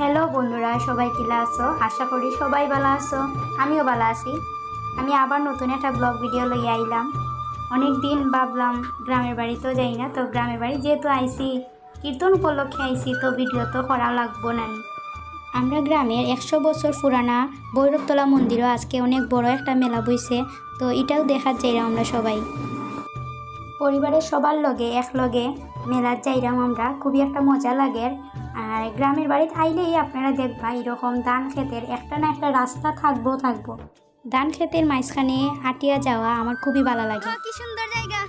Hello বন্ধুরা, সবাই কিলা আছো? আশা করি সবাই ভালো আছো। আমিও ভালো আছি। আমি আবার নতুন একটা ব্লগ ভিডিও লইয়া আইলাম। অনেক দিন ভাবলাম গ্রামের বাড়িতেও যাই না, তো গ্রামের বাড়ি যেহেতু আইছি, কীর্তন উপলক্ষে আইসি তো ভিডিও তো করা লাগবো না আমরা গ্রামের একশো বছর পুরানা ভৈরবতলা মন্দিরও আজকে অনেক বড় একটা মেলা বইছে, তো এটাও দেখার যাইরা আমরা সবাই। পরিবারের সবার লগে এক লগে মেলার যাইরাম আমরা, খুবই একটা মজা লাগে। আর গ্রামের বাড়িতে আইলেই আপনারা দেখবা এরকম ধান ক্ষেতের একটা না একটা রাস্তা থাকব থাকব। ধান ক্ষেতের মাঝখানে হাঁটিয়া যাওয়া আমার খুবই ভালো লাগে। কি সুন্দর জায়গা।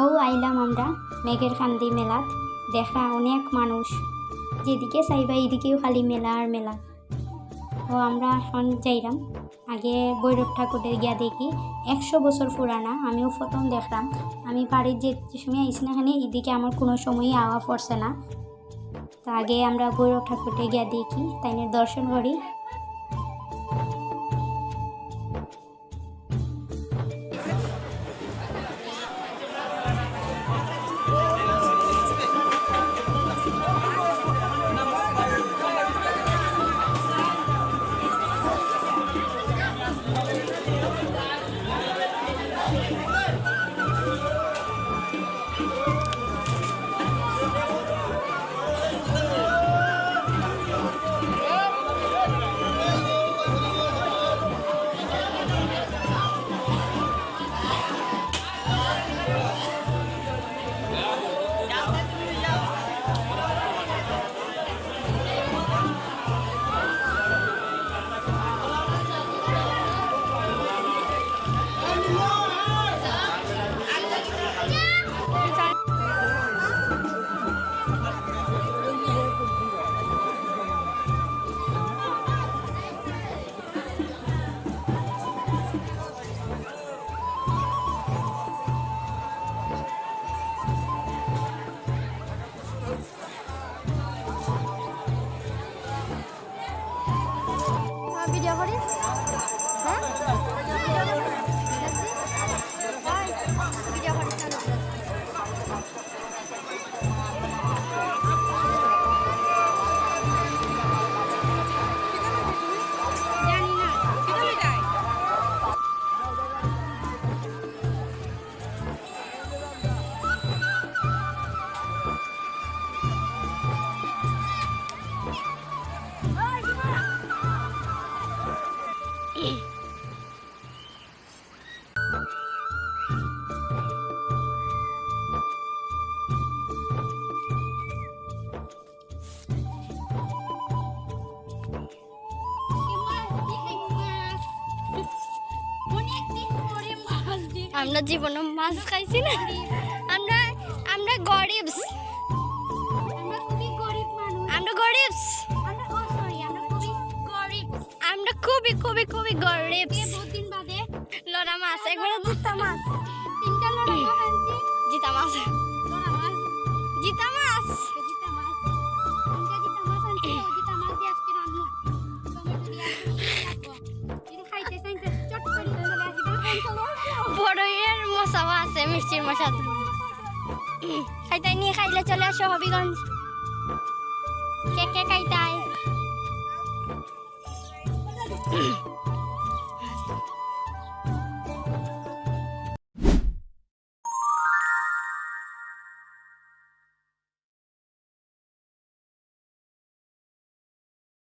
ও আইলাম আমরা মেঘের কান্দি মেলাত। দেখা অনেক মানুষ। যেদিকে চাইবা এদিকেও খালি মেলা আর মেলা। ও আমরা এখন যাইলাম আগে ভৈরব ঠাকুরের গিয়া দেখি। একশো বছর পুরানা, আমিও প্রথম দেখলাম। আমি বাড়ির যে সময় আইসি না এখানে, এদিকে আমার কোনো সময়ই আওয়া পড়ছে না। তো আগে আমরা ভৈরব ঠাকুরকে গিয়া দেখি, তাইনের দর্শন করি। ভিডিও আমরা জীবনে মাছ খাইছি না। আমরা আমরা গরিবস আমরা গরিব আমরা গরিবস আমরা ও সরি আমরা গরিব। আমরা খুবই খুবই খুবই গরিব। মাছ একবারে জিতা মাছ। তিনটা লড়া মাছ জিতা মাছ। লড়া মাছ। জিতা মাছ। জিতা মাছ। তিনটা জিতা মাছ আনছি ও জিতা মাছ দিয়ে আজকে রান্না। টমেটো দিয়ে রাখব। খাইতে চাইতে চট করে চলে আসবে বড়ইয়ের মশাও আছে মিষ্টির মশা খাইতাই নিয়ে খাইলে চলে আসো হবিগঞ্জ। কে কে খাইতাই